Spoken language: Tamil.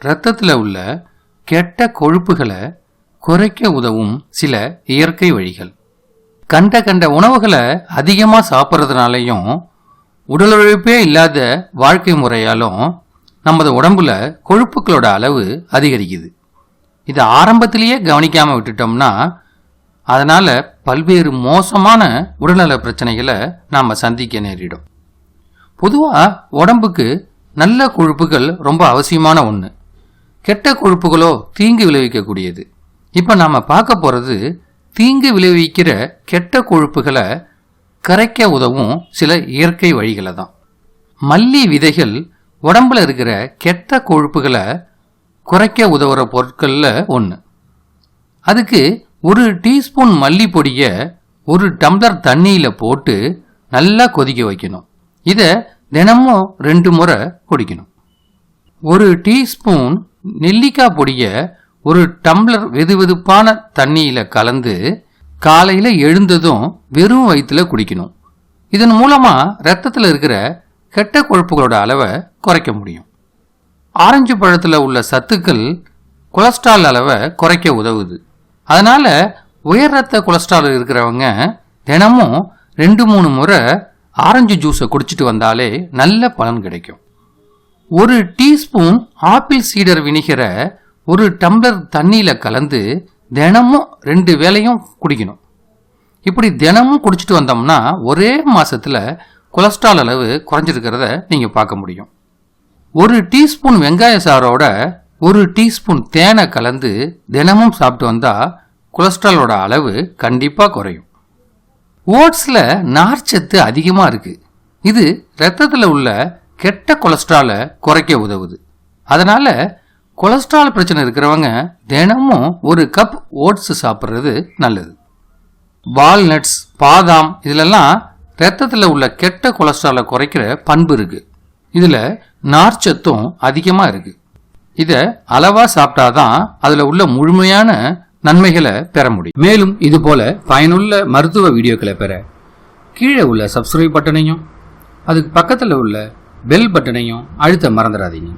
இரத்தத்தில் உள்ள கெட்ட கொழுப்புகளை குறைக்க உதவும் சில இயற்கை வழிகள். கண்ட கண்ட உணவுகளை அதிகமாக சாப்பிட்றதுனாலையும் உடல் உழைப்பே இல்லாத வாழ்க்கை முறையாலும் நமது உடம்புல கொழுப்புகளோட அளவு அதிகரிக்குது. இதை ஆரம்பத்திலேயே கவனிக்காமல் விட்டுட்டோம்னா அதனால் பல்வேறு மோசமான உடல்நல பிரச்சனைகளை நாம் சந்திக்க நேரிடும். பொதுவாக உடம்புக்கு நல்ல கொழுப்புகள் ரொம்ப அவசியமான ஒன்று கெட்ட கொழுப்புகளோ தீங்கு விளைவிக்கக்கூடியது. இப்போ நாம் பார்க்க போகிறது தீங்கு விளைவிக்கிற கெட்ட கொழுப்புகளை கரைக்க உதவும் சில இயற்கை வழிகளை தான். மல்லி விதைகள் உடம்புல இருக்கிற கெட்ட கொழுப்புகளை குறைக்க உதவுற பொருட்களில் ஒன்று அதுக்கு ஒரு டீஸ்பூன் மல்லி பொடியை ஒரு டம்ளர் தண்ணியில் போட்டு நல்லா கொதிக்க வைக்கணும். இதை தினமும் ரெண்டு முறை குடிக்கணும். ஒரு டீஸ்பூன் நெல்லிக்காய் பொடியை ஒரு டம்ளர் வெதுவெதுப்பான தண்ணியில் கலந்து காலையில் எழுந்ததும் வெறும் வயிற்றுல குடிக்கணும். இதன் மூலமாக ரத்தத்தில் இருக்கிற கெட்ட கொழுப்புகளோட அளவை குறைக்க முடியும். ஆரஞ்சு பழத்தில் உள்ள சத்துக்கள் கொலஸ்ட்ரால் அளவை குறைக்க உதவுது. அதனால் உயர் ரத்த கொலஸ்ட்ரால் இருக்கிறவங்க தினமும் ரெண்டு மூணு முறை ஆரஞ்சு ஜூஸை குடிச்சிட்டு வந்தாலே நல்ல பலன் கிடைக்கும். ஒரு டீஸ்பூன் ஆப்பிள் சீடர் வினிகரை ஒரு டம்ளர் தண்ணியில் கலந்து தினமும் ரெண்டு வேலையும் குடிக்கணும். இப்படி தினமும் குடிச்சிட்டு வந்தோம்னா ஒரே மாதத்தில் கொலஸ்ட்ரால் அளவு குறைஞ்சிருக்கிறத நீங்கள் பார்க்க முடியும். ஒரு டீஸ்பூன் வெங்காய சாரோட ஒரு டீஸ்பூன் தேனை கலந்து தினமும் சாப்பிட்டு வந்தால் கொலஸ்ட்ராலோட அளவு கண்டிப்பாக குறையும். ஓட்ஸில் நார்ச்சத்து அதிகமாக இருக்குது இது ரத்தத்தில் உள்ள கெட்ட கொலஸ்ட்ராலை குறைக்க உதவுது. அதனால் கொலஸ்ட்ரால் பிரச்சனை இருக்கிறவங்க தினமும் ஒரு கப் ஓட்ஸ் சாப்பிட்றது நல்லது. வால்நட்ஸ் பாதாம் இதிலெல்லாம் ரத்தத்தில் உள்ள கெட்ட கொலஸ்ட்ராலை குறைக்கிற பண்பு இருக்குது இதில் நார்ச்சத்தும் அதிகமாக இருக்குது இதை அளவாக சாப்பிட்டாதான் அதில் உள்ள முழுமையான நன்மைகளை பெற முடியும். மேலும் இது போல பயனுள்ள மருத்துவ வீடியோக்களை பெற கீழே உள்ள சப்ஸ்கிரைப் பட்டனையும் அதுக்கு பக்கத்தில் உள்ள பெல் பட்டனையும் அழுத்த மறந்துடாதீங்க.